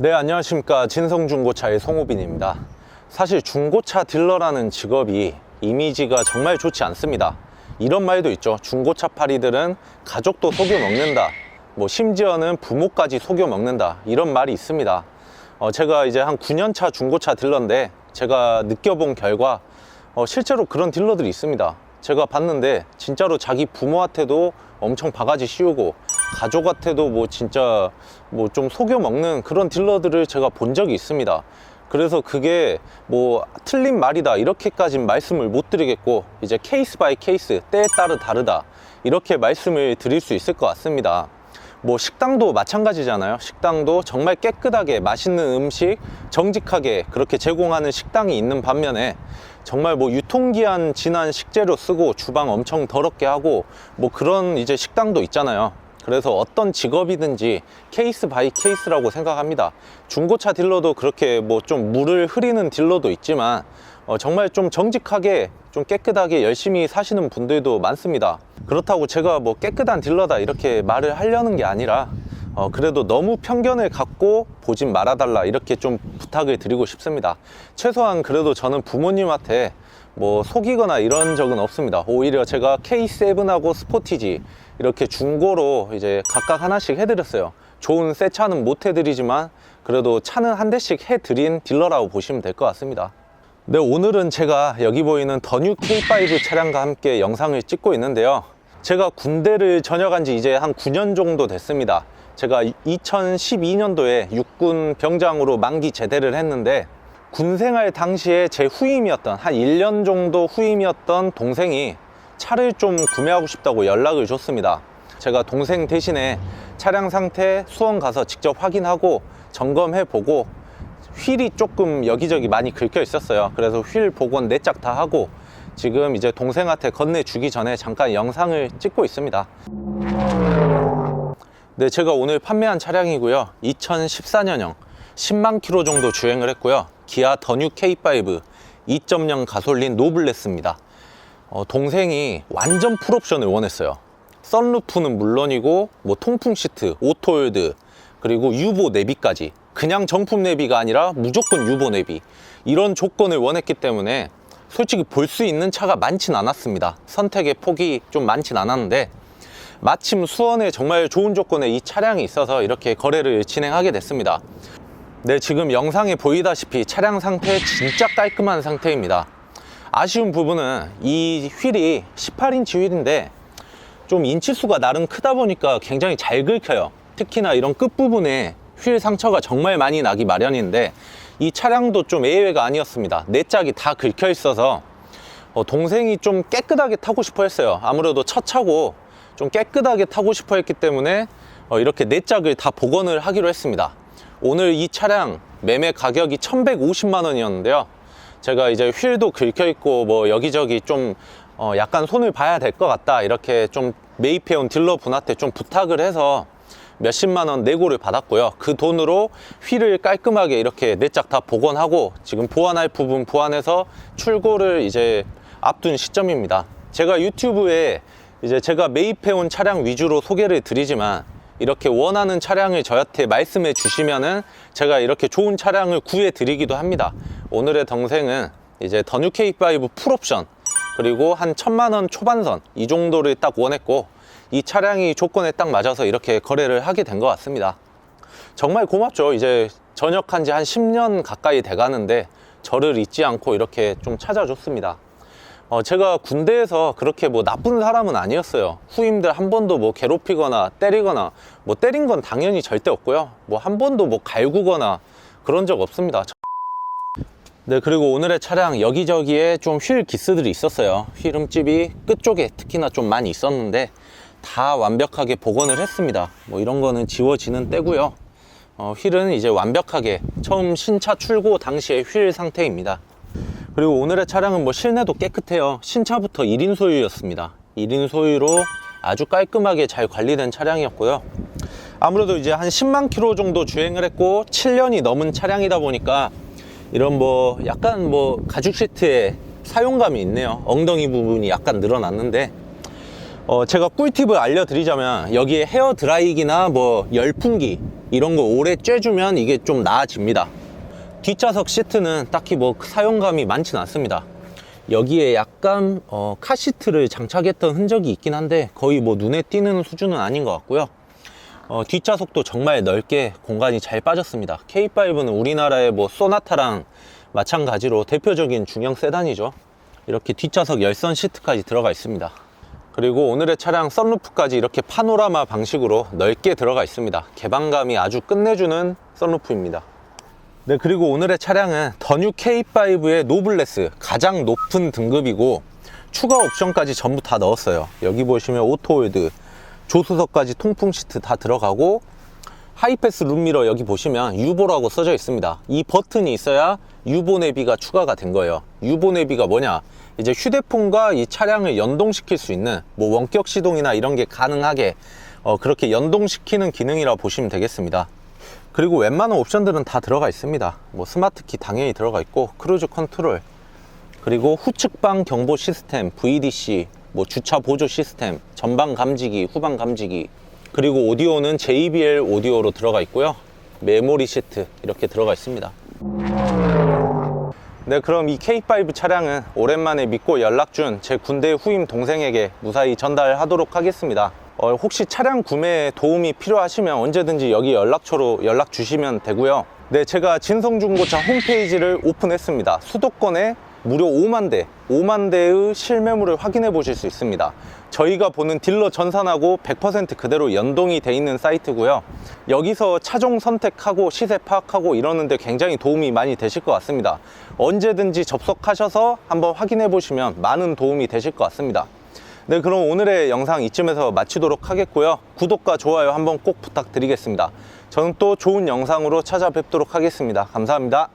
네, 안녕하십니까. 진성중고차의 송호빈입니다. 사실 중고차 딜러라는 직업이 이미지가 정말 좋지 않습니다. 이런 말도 있죠. 중고차 파리들은 가족도 속여 먹는다. 뭐 심지어는 부모까지 속여 먹는다. 이런 말이 있습니다. 어, 제가 이제 한 9년차 중고차 딜러인데 제가 느껴본 결과 어, 실제로 그런 딜러들이 있습니다. 제가 봤는데 진짜로 자기 부모한테도 엄청 바가지 씌우고 가족한테도 뭐 진짜 뭐 좀 속여 먹는 그런 딜러들을 제가 본 적이 있습니다. 그래서 그게 뭐 틀린 말이다 이렇게까진 말씀을 못 드리겠고 이제 케이스 바이 케이스 때에 따라 다르다 이렇게 말씀을 드릴 수 있을 것 같습니다. 뭐 식당도 마찬가지잖아요. 식당도 정말 깨끗하게 맛있는 음식 정직하게 그렇게 제공하는 식당이 있는 반면에 정말 뭐 유통기한 지난 식재료 쓰고 주방 엄청 더럽게 하고 뭐 그런 이제 식당도 있잖아요. 그래서 어떤 직업이든지 케이스 바이 케이스라고 생각합니다. 중고차 딜러도 그렇게 뭐 좀 물을 흐리는 딜러도 있지만 어, 정말 좀 정직하게 좀 깨끗하게 열심히 사시는 분들도 많습니다. 그렇다고 제가 뭐 깨끗한 딜러다 이렇게 말을 하려는 게 아니라 어, 그래도 너무 편견을 갖고 보진 말아달라 이렇게 좀 부탁을 드리고 싶습니다. 최소한 그래도 저는 부모님한테 뭐 속이거나 이런 적은 없습니다. 오히려 제가 K7하고 스포티지 이렇게 중고로 이제 각각 하나씩 해드렸어요. 좋은 새 차는 못 해드리지만 그래도 차는 한 대씩 해드린 딜러라고 보시면 될 것 같습니다. 네, 오늘은 제가 여기 보이는 더뉴 K5 차량과 함께 영상을 찍고 있는데요. 제가 군대를 전역한 지 이제 한 9년 정도 됐습니다. 제가 2012년도에 육군 병장으로 만기 제대를 했는데 군생활 당시에 제 후임이었던 한 1년 정도 후임이었던 동생이 차를 좀 구매하고 싶다고 연락을 줬습니다. 제가 동생 대신에 차량 상태 수원 가서 직접 확인하고 점검해 보고 휠이 조금 여기저기 많이 긁혀 있었어요. 그래서 휠 복원 네짝다 하고 지금 이제 동생한테 건네주기 전에 잠깐 영상을 찍고 있습니다. 네, 제가 오늘 판매한 차량이고요. 2014년형 10만 킬로 정도 주행을 했고요. 기아 더뉴 K5 2.0 가솔린 노블레스입니다. 어, 동생이 완전 풀옵션을 원했어요. 썬루프는 물론이고 뭐 통풍 시트, 오토홀드, 그리고 유보 내비까지 그냥 정품 내비가 아니라 무조건 유보 내비 이런 조건을 원했기 때문에 솔직히 볼 수 있는 차가 많진 않았습니다. 선택의 폭이 좀 많진 않았는데 마침 수원에 정말 좋은 조건의 이 차량이 있어서 이렇게 거래를 진행하게 됐습니다. 네, 지금 영상에 보이다시피 차량 상태 진짜 깔끔한 상태입니다. 아쉬운 부분은 이 휠이 18인치 휠인데 좀 인치수가 나름 크다 보니까 굉장히 잘 긁혀요. 특히나 이런 끝부분에 휠 상처가 정말 많이 나기 마련인데 이 차량도 좀 예외가 아니었습니다. 네 짝이 다 긁혀 있어서 어, 동생이 좀 깨끗하게 타고 싶어 했어요. 아무래도 첫 차고 좀 깨끗하게 타고 싶어 했기 때문에 어, 이렇게 네 짝을 다 복원을 하기로 했습니다. 오늘 이 차량 매매 가격이 1150만 원이었는데요. 제가 이제 휠도 긁혀 있고 뭐 여기저기 좀 어, 약간 손을 봐야 될 것 같다 이렇게 좀 매입해온 딜러 분한테 좀 부탁을 해서 몇십만 원 내고를 받았고요. 그 돈으로 휠을 깔끔하게 이렇게 네 짝 다 복원하고 지금 보완할 부분 보완해서 출고를 이제 앞둔 시점입니다. 제가 유튜브에 이제 제가 매입해온 차량 위주로 소개를 드리지만 이렇게 원하는 차량을 저한테 말씀해 주시면은 제가 이렇게 좋은 차량을 구해 드리기도 합니다. 오늘의 동생은 이제 더뉴 K5 풀옵션 그리고 한 천만 원 초반선 이 정도를 딱 원했고 이 차량이 조건에 딱 맞아서 이렇게 거래를 하게 된 것 같습니다. 정말 고맙죠. 이제 전역한 지 한 10년 가까이 돼 가는데 저를 잊지 않고 이렇게 좀 찾아줬습니다. 어, 제가 군대에서 그렇게 뭐 나쁜 사람은 아니었어요. 후임들 한 번도 뭐 괴롭히거나 때리거나 뭐 때린 건 당연히 절대 없고요. 뭐 한 번도 뭐 갈구거나 그런 적 없습니다. 네, 그리고 오늘의 차량 여기저기에 좀 휠 기스들이 있었어요. 휠 흠집이 끝쪽에 특히나 좀 많이 있었는데 다 완벽하게 복원을 했습니다. 뭐 이런 거는 지워지는 때고요. 어, 휠은 이제 완벽하게 처음 신차 출고 당시의 휠 상태입니다. 그리고 오늘의 차량은 뭐 실내도 깨끗해요. 신차부터 1인 소유였습니다. 1인 소유로 아주 깔끔하게 잘 관리된 차량이었고요. 아무래도 이제 한 10만 킬로 정도 주행을 했고 7년이 넘은 차량이다 보니까 이런 뭐 약간 뭐 가죽 시트에 사용감이 있네요. 엉덩이 부분이 약간 늘어났는데 어, 제가 꿀팁을 알려드리자면 여기에 헤어 드라이기나 뭐 열풍기 이런 거 오래 쬐주면 이게 좀 나아집니다. 뒷좌석 시트는 딱히 뭐 사용감이 많지는 않습니다. 여기에 약간 어, 카시트를 장착했던 흔적이 있긴 한데 거의 뭐 눈에 띄는 수준은 아닌 것 같고요. 어, 뒷좌석도 정말 넓게 공간이 잘 빠졌습니다. K5는 우리나라의 뭐 소나타랑 마찬가지로 대표적인 중형 세단이죠. 이렇게 뒷좌석 열선 시트까지 들어가 있습니다. 그리고 오늘의 차량 썬루프까지 이렇게 파노라마 방식으로 넓게 들어가 있습니다. 개방감이 아주 끝내주는 썬루프입니다. 네, 그리고 오늘의 차량은 더뉴 K5의 노블레스 가장 높은 등급이고 추가 옵션까지 전부 다 넣었어요. 여기 보시면 오토홀드, 조수석까지 통풍 시트 다 들어가고 하이패스 룸미러 여기 보시면 유보라고 써져 있습니다. 이 버튼이 있어야 유보 내비가 추가가 된 거예요. 유보 내비가 뭐냐? 이제 휴대폰과 이 차량을 연동시킬 수 있는 뭐 원격 시동이나 이런 게 가능하게 어, 그렇게 연동시키는 기능이라 고 보시면 되겠습니다. 그리고 웬만한 옵션들은 다 들어가 있습니다. 뭐 스마트키 당연히 들어가 있고 크루즈 컨트롤 그리고 후측방 경보 시스템 VDC 뭐 주차 보조 시스템 전방 감지기 후방 감지기 그리고 오디오는 JBL 오디오로 들어가 있고요. 메모리 시트 이렇게 들어가 있습니다. 네, 그럼 이 K5 차량은 오랜만에 믿고 연락 준 제 군대 후임 동생에게 무사히 전달하도록 하겠습니다. 어, 혹시 차량 구매에 도움이 필요하시면 언제든지 여기 연락처로 연락 주시면 되고요. 네, 제가 진성중고차 홈페이지를 오픈했습니다. 수도권에 무려 5만 대, 5만 대의 실매물을 확인해 보실 수 있습니다. 저희가 보는 딜러 전산하고 100% 그대로 연동이 돼 있는 사이트고요. 여기서 차종 선택하고 시세 파악하고 이러는데 굉장히 도움이 많이 되실 것 같습니다. 언제든지 접속하셔서 한번 확인해 보시면 많은 도움이 되실 것 같습니다. 네, 그럼 오늘의 영상 이쯤에서 마치도록 하겠고요. 구독과 좋아요 한번 꼭 부탁드리겠습니다. 저는 또 좋은 영상으로 찾아뵙도록 하겠습니다. 감사합니다.